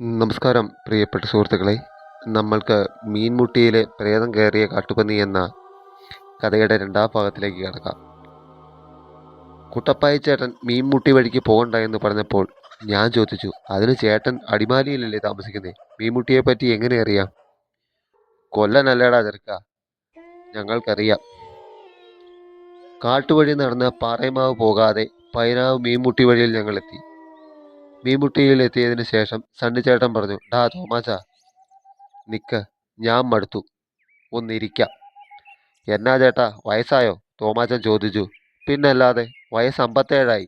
നമസ്കാരം പ്രിയപ്പെട്ട സുഹൃത്തുക്കളെ. നമ്മൾക്ക് മീൻമുട്ടിയിലെ പ്രേതം കയറിയ കാട്ടുപന്നി എന്ന കഥയുടെ രണ്ടാം ഭാഗത്തിലേക്ക് കിടക്കാം. കുട്ടപ്പായ ചേട്ടൻ മീൻമുട്ടി വഴിക്ക് പോകണ്ട എന്ന് പറഞ്ഞപ്പോൾ ഞാൻ ചോദിച്ചു അതിന് ചേട്ടൻ അടിമാലിയിലല്ലേ താമസിക്കുന്നത് മീൻമുട്ടിയെ പറ്റി എങ്ങനെ അറിയാം? കൊല്ലനല്ലേടാ ചെറുക്ക. ഞങ്ങൾക്കറിയാം. കാട്ടുവഴി നടന്ന് പാറയമാവ് പോകാതെ പൈനാവ് മീൻമുട്ടി വഴിയിൽ ഞങ്ങളെത്തി മീൻമുട്ടിയിൽ എത്തിയതിന് ശേഷം സണ്ണിച്ചേട്ടൻ പറഞ്ഞു ഡാ തോമാച്ച നിക്ക് ഞാൻ മടുത്തു. ഒന്നിരിക്കാം. എന്നാ ചേട്ടാ വയസ്സായോ? തോമാച്ചൻ ചോദിച്ചു. പിന്നല്ലാതെ വയസ്സ് അമ്പത്തേഴായി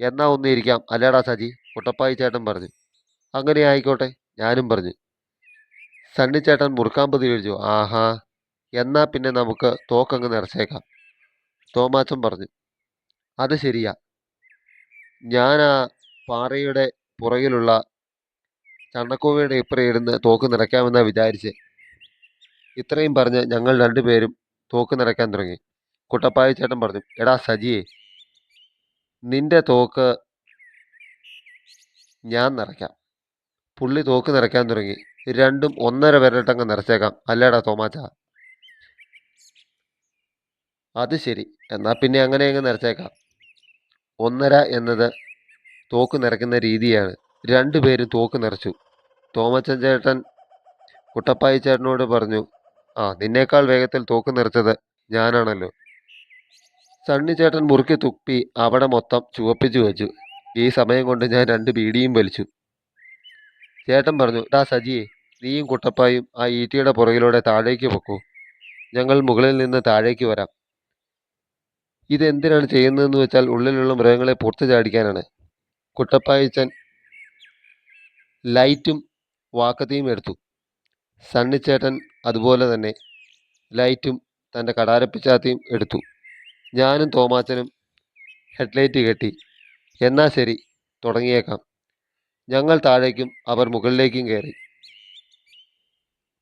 എന്നാ ഒന്നിരിക്കാം അല്ലേടാ സജി? കുട്ടപ്പായി ചേട്ടൻ പറഞ്ഞു. അങ്ങനെ ആയിക്കോട്ടെ ഞാനും പറഞ്ഞു. സണ്ണിച്ചേട്ടൻ മുറുക്കാമ്പതി കഴിച്ചു ആഹാ എന്നാ പിന്നെ നമുക്ക് തോക്കങ്ങ് നിറച്ചേക്കാം തോമാച്ചൻ പറഞ്ഞു. അത് ശരിയാ. ഞാൻ ആ പാറയുടെ പുറകിലുള്ള ചണ്ണക്കോവയുടെ ഇപ്പുറം ഇരുന്ന് തോക്ക് നിറയ്ക്കാമെന്നാണ് വിചാരിച്ച്. ഇത്രയും പറഞ്ഞ് ഞങ്ങൾ രണ്ടുപേരും തോക്ക് നിറയ്ക്കാൻ തുടങ്ങി. കുട്ടപ്പായ ചേട്ടൻ പറഞ്ഞു എടാ സജിയെ നിന്റെ തോക്ക് ഞാൻ നിറയ്ക്കാം. പുള്ളി തോക്ക് നിറയ്ക്കാൻ തുടങ്ങി. രണ്ടും ഒന്നര വരട്ടങ്ങ് നിറച്ചേക്കാം. അല്ലേടാ തോമാച്ച? അത് ശരി. എന്നാൽ പിന്നെ അങ്ങനെ അങ്ങ് നിറച്ചേക്കാം. ഒന്നര എന്നത് തോക്ക് നിറയ്ക്കുന്ന രീതിയാണ്. രണ്ടുപേരും തോക്ക് നിറച്ചു. തോമച്ചൻ ചേട്ടൻ കുട്ടപ്പായി ചേട്ടനോട് പറഞ്ഞു ആ നിന്നേക്കാൾ വേഗത്തിൽ തോക്ക് നിറച്ചത് ഞാനാണല്ലോ. സണ്ണി ചേട്ടൻ മുറുക്കി തുപ്പി അവിടെ മൊത്തം ചുവപ്പിച്ചു വെച്ചു. ഈ സമയം കൊണ്ട് ഞാൻ രണ്ട് ബീഡിയും വലിച്ചു. ചേട്ടൻ പറഞ്ഞു ഡാ സജിയെ നീയും കുട്ടപ്പായും ആ ഈറ്റിയുടെ പുറകിലൂടെ താഴേക്ക് പൊക്കൂ. ഞങ്ങൾ മുകളിൽ നിന്ന് താഴേക്ക് വരാം. ഇതെന്തിനാണ് ചെയ്യുന്നതെന്ന് വെച്ചാൽ ഉള്ളിലുള്ള മൃഗങ്ങളെ പുറത്തു ചാടിക്കാനാണ് കുട്ടപ്പായച്ചൻ ലൈറ്റും വാക്കത്തിയും എടുത്തു. സണ്ണിച്ചേട്ടൻ അതുപോലെ തന്നെ ലൈറ്റും തന്റെ കടാരപ്പിച്ചാത്തിയും എടുത്തു. ഞാനും തോമാച്ചനും ഹെഡ്ലൈറ്റ് കെട്ടി. എന്നാ ശരി തുടങ്ങിയേക്കാം. ഞങ്ങൾ താഴേക്കും അവർ മുകളിലേക്കും കയറി.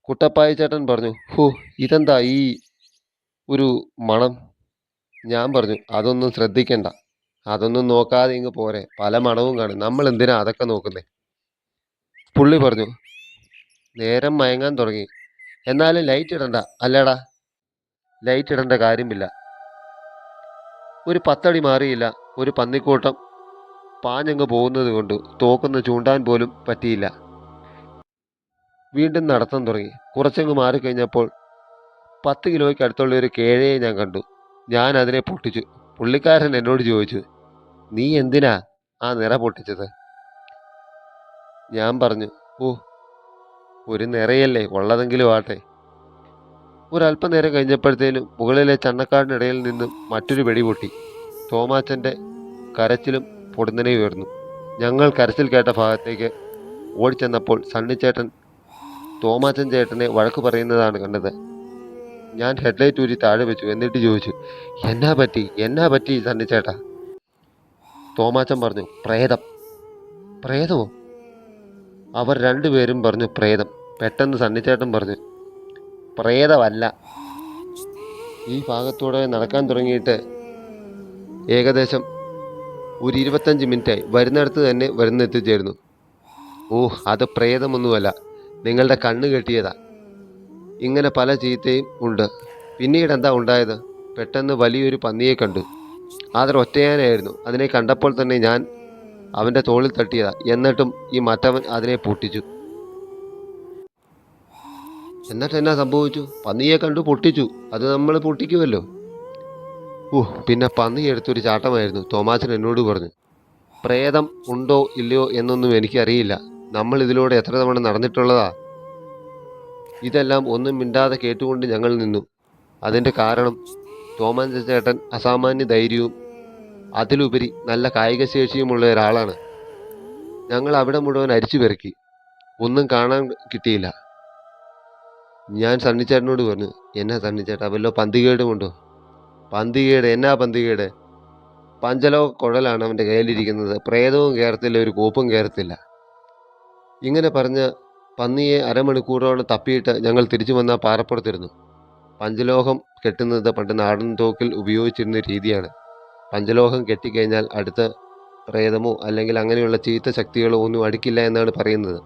കുട്ടപ്പായ ചേട്ടൻ പറഞ്ഞു ഹോ ഇതെന്താ ഈ ഒരു മണം? ഞാൻ പറഞ്ഞു അതൊന്നും ശ്രദ്ധിക്കണ്ട. അതൊന്നും നോക്കാതെ ഇങ്ങ് പോരെ. പല മണവും കാണും. നമ്മൾ എന്തിനാ അതൊക്കെ നോക്കുന്നേ? പുള്ളി പറഞ്ഞു നേരം മയങ്ങാൻ തുടങ്ങി. എന്നാലും ലൈറ്റ് ഇടണ്ട. അല്ലേടാ? ലൈറ്റ് ഇടേണ്ട കാര്യമില്ല. ഒരു പത്തടി മാറിയില്ല. ഒരു പന്നിക്കൂട്ടം പാഞ്ഞങ്ങ് പോകുന്നത് കൊണ്ട് തോക്കൊന്ന് ചൂണ്ടാൻ പോലും പറ്റിയില്ല. വീണ്ടും നടത്തം തുടങ്ങി. കുറച്ചങ്ങ് മാറിക്കഴിഞ്ഞപ്പോൾ പത്ത് കിലോയ്ക്ക് അടുത്തുള്ള ഒരു കേഴയെ ഞാൻ കണ്ടു. ഞാൻ അതിനെ പൊട്ടിച്ചു. പുള്ളിക്കാരൻ എന്നോട് ചോദിച്ചു നീ എന്തിനാ ആ നിറ പൊട്ടിച്ചത്? ഞാൻ പറഞ്ഞു ഓ ഒരു നിറയല്ലേ ഉള്ളതെങ്കിലും ആട്ടെ ഒരല്പനേരം കഴിഞ്ഞപ്പോഴത്തേനും മുകളിലെ ചണ്ണക്കാടിനിടയിൽ നിന്നും മറ്റൊരു വെടി പൊട്ടി. തോമാച്ചന്റെ കരച്ചിലും പൊടുന്നനെ ഉയർന്നു. ഞങ്ങൾ കരച്ചിൽ കേട്ട ഭാഗത്തേക്ക് ഓടിച്ചെന്നപ്പോൾ സണ്ണിച്ചേട്ടൻ തോമാച്ചൻ ചേട്ടനെ വഴക്ക് പറയുന്നതാണ് കണ്ടത്. ഞാൻ ഹെഡ്ലൈറ്റ് ഊരി താഴെ വെച്ചു. എന്നിട്ട് ചോദിച്ചു എന്നാ പറ്റി? എന്നാ പറ്റി സണ്ണിച്ചേട്ടാ തോമാച്ചൻ പറഞ്ഞു പ്രേതം. പ്രേതമോ? അവർ രണ്ടുപേരും പറഞ്ഞു പ്രേതം. പെട്ടെന്ന് സണ്ണിച്ചേട്ടൻ പറഞ്ഞു പ്രേതമല്ല. ഈ ഭാഗത്തൂടെ നടക്കാൻ തുടങ്ങിയിട്ട് ഏകദേശം ഒരു ഇരുപത്തഞ്ച് മിനിറ്റായി. വരുന്നിടത്ത് തന്നെ വരുന്ന എത്തിച്ചേരുന്നു ഓ അത് പ്രേതമൊന്നുമല്ല. നിങ്ങളുടെ കണ്ണ് കെട്ടിയതാ. ഇങ്ങനെ പല ചീത്തയും ഉണ്ട്. പിന്നീട് എന്താ ഉണ്ടായത്? പെട്ടെന്ന് വലിയൊരു പന്നിയെ കണ്ടു. ആദരം ഒറ്റയാനായിരുന്നു. അതിനെ കണ്ടപ്പോൾ തന്നെ ഞാൻ അവന്റെ തോളിൽ തട്ടിയതാ. എന്നിട്ടും ഈ മറ്റവൻ അതിനെ പൊട്ടിച്ചു. എന്നിട്ട് എന്നാ സംഭവിച്ചു? പന്നിയെ കണ്ടു പൊട്ടിച്ചു. അത് നമ്മൾ പൊട്ടിക്കുമല്ലോ ഓ പിന്നെ പന്നി എടുത്തൊരു ചാട്ടമായിരുന്നു. തോമാച്ചൻ എന്നോട് പറഞ്ഞു പ്രേതം ഉണ്ടോ ഇല്ലയോ എന്നൊന്നും എനിക്കറിയില്ല. നമ്മൾ ഇതിലൂടെ എത്ര തവണ നടന്നിട്ടുള്ളതാ? ഇതെല്ലാം ഒന്നും മിണ്ടാതെ കേട്ടുകൊണ്ട് ഞങ്ങൾ നിന്നു. അതിന്റെ കാരണം തോമാൻ ചേട്ടൻ അസാമാന്യ ധൈര്യവും അതിലുപരി നല്ല കായിക ശേഷിയുമുള്ള ഒരാളാണ്. ഞങ്ങൾ അവിടെ മുഴുവൻ അരിച്ചു പെറുക്കി. ഒന്നും കാണാൻ കിട്ടിയില്ല. ഞാൻ സണ്ണിച്ചേട്ടനോട് പറഞ്ഞു എന്നാ സണ്ണിച്ചേട്ടാ വല്ലോ പന്തികേടുമുണ്ടോ പന്തികേട് എന്നാ പന്തികേട്? പഞ്ചലോ കുഴലാണ് അവന്റെ കയ്യിലിരിക്കുന്നത്. പ്രേതവും കയറത്തില്ല ഒരു കോപ്പും കയറത്തില്ല ഇങ്ങനെ പറഞ്ഞ് പന്നിയെ അരമണിക്കൂറോളം തപ്പിയിട്ട് ഞങ്ങൾ തിരിച്ചു വന്ന പാറപ്പുറത്തിരുന്നു. പഞ്ചലോഹം കെട്ടുന്നത് പണ്ട് നാടൻ തോക്കിൽ ഉപയോഗിച്ചിരുന്ന രീതിയാണ്. പഞ്ചലോഹം കെട്ടിക്കഴിഞ്ഞാൽ അടുത്ത പ്രേതമോ അല്ലെങ്കിൽ അങ്ങനെയുള്ള ചീത്ത ശക്തികളോ ഒന്നും അടുക്കില്ല എന്നാണ് പറയുന്നത്.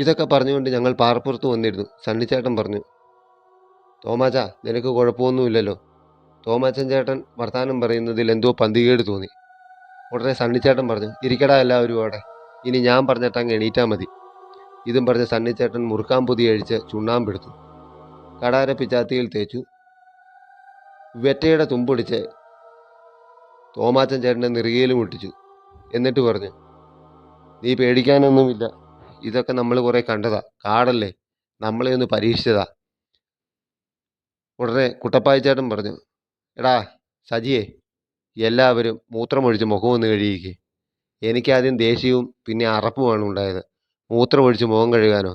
ഇതൊക്കെ പറഞ്ഞുകൊണ്ട് ഞങ്ങൾ പാറപ്പുറത്ത് വന്നിരുന്നു. സണ്ണിച്ചേട്ടൻ പറഞ്ഞു തോമാച്ച നിനക്ക് കുഴപ്പമൊന്നുമില്ലല്ലോ. തോമാച്ചൻ ചേട്ടൻ വർത്താനം പറയുന്നതിൽ എന്തോ പന്തികേട് തോന്നി. ഉടനെ സണ്ണിച്ചേട്ടൻ പറഞ്ഞു ഇരിക്കടാ എല്ലാവരും അവിടെ. ഇനി ഞാൻ പറഞ്ഞിട്ടങ്ങ് എണീറ്റാൽ മതി. ഇതും പറഞ്ഞ് സണ്ണിച്ചേട്ടൻ മുറുക്കാൻ പൊതി അഴിച്ച് ചുണ്ണാമ്പെടുത്തു കടാര പിച്ചാത്തിയിൽ തേച്ചു. വെറ്റയുടെ തുമ്പൊടിച്ച് തോമാച്ചൻ ചേട്ടന്റെ നെറുകയിലും ഒട്ടിച്ചു. എന്നിട്ട് പറഞ്ഞു നീ പേടിക്കാനൊന്നുമില്ല. ഇതൊക്കെ നമ്മൾ കുറേ കണ്ടതാ. കാടല്ലേ. നമ്മളെ ഒന്ന് പരീക്ഷിച്ചതാ. ഉടനെ കുട്ടപ്പായ ചേട്ടൻ പറഞ്ഞു എടാ സജിയെ എല്ലാവരും മൂത്രമൊഴിച്ച് മുഖമൊന്ന് കഴുകിക്ക്. എനിക്കാദ്യം ദേഷ്യവും പിന്നെ അറപ്പുമാണ് ഉണ്ടായത്. മൂത്രമൊഴിച്ച് മുഖം കഴുകാനോ?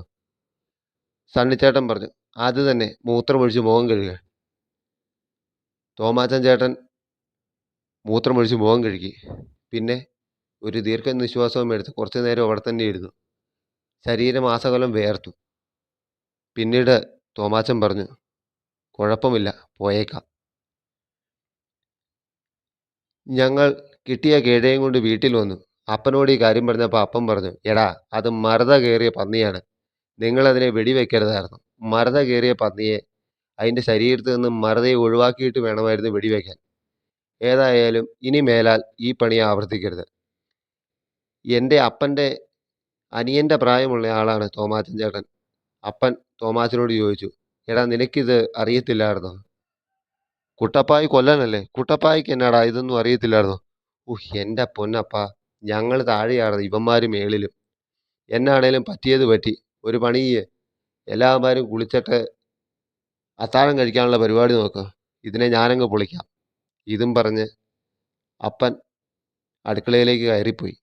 സണ്ണിച്ചേട്ടൻ പറഞ്ഞു അത് തന്നെ മൂത്രമൊഴിച്ച് മുഖം കഴുകുക തോമാച്ചൻ ചേട്ടൻ മൂത്രമൊഴിച്ച് മുഖം കഴുകി. പിന്നെ ഒരു ദീർഘനിശ്വാസവും എടുത്ത് കുറച്ചു നേരം അവിടെ തന്നെ ഇരുന്നു. ശരീരം ആസകലം വേർത്തു. പിന്നീട് തോമാച്ചൻ പറഞ്ഞു കുഴപ്പമില്ല പോയേക്കാം. ഞങ്ങൾ കിട്ടിയ കേടയും കൊണ്ട് വീട്ടിൽ വന്നു. അപ്പനോട് ഈ കാര്യം പറഞ്ഞപ്പോൾ അപ്പൻ പറഞ്ഞു എടാ അത് മരത കയറിയ പന്നിയാണ്. നിങ്ങളതിനെ വെടിവെക്കരുതായിരുന്നു. മരത കയറിയ പന്നിയെ അതിന്റെ ശരീരത്തിൽ നിന്ന് മരതയെ ഒഴിവാക്കിയിട്ട് വേണമായിരുന്നു വെടിവെക്കാൻ. ഏതായാലും ഇനി മേലാൽ ഈ പണി ആവർത്തിക്കരുത്. എന്റെ അപ്പന്റെ അനിയന്റെ പ്രായമുള്ള ആളാണ് തോമാച്ചൻ ചേട്ടൻ. അപ്പൻ തോമാച്ചനോട് ചോദിച്ചു എടാ നിനക്കിത് അറിയത്തില്ലായിരുന്നോ? കുട്ടപ്പായി കൊല്ലനല്ലേ? കുട്ടപ്പായിക്ക് എന്നാടാ ഇതൊന്നും അറിയത്തില്ലായിരുന്നോ? ഉഹ് എന്റെ പൊന്നപ്പ. ഞങ്ങൾ താഴെയാണ് ഇവന്മാർ മേളിലും. എന്നാണേലും പറ്റിയത് പറ്റി. ഒരു പണി എല്ലാവരും കുളിച്ചിട്ട് അത്താഴം കഴിക്കാനുള്ള പരിപാടി നോക്ക്. ഇതിനെ ഞാനങ്ങ് പൊളിക്കാം. ഇതും പറഞ്ഞ് അപ്പൻ അടുക്കളയിലേക്ക് കയറിപ്പോയി.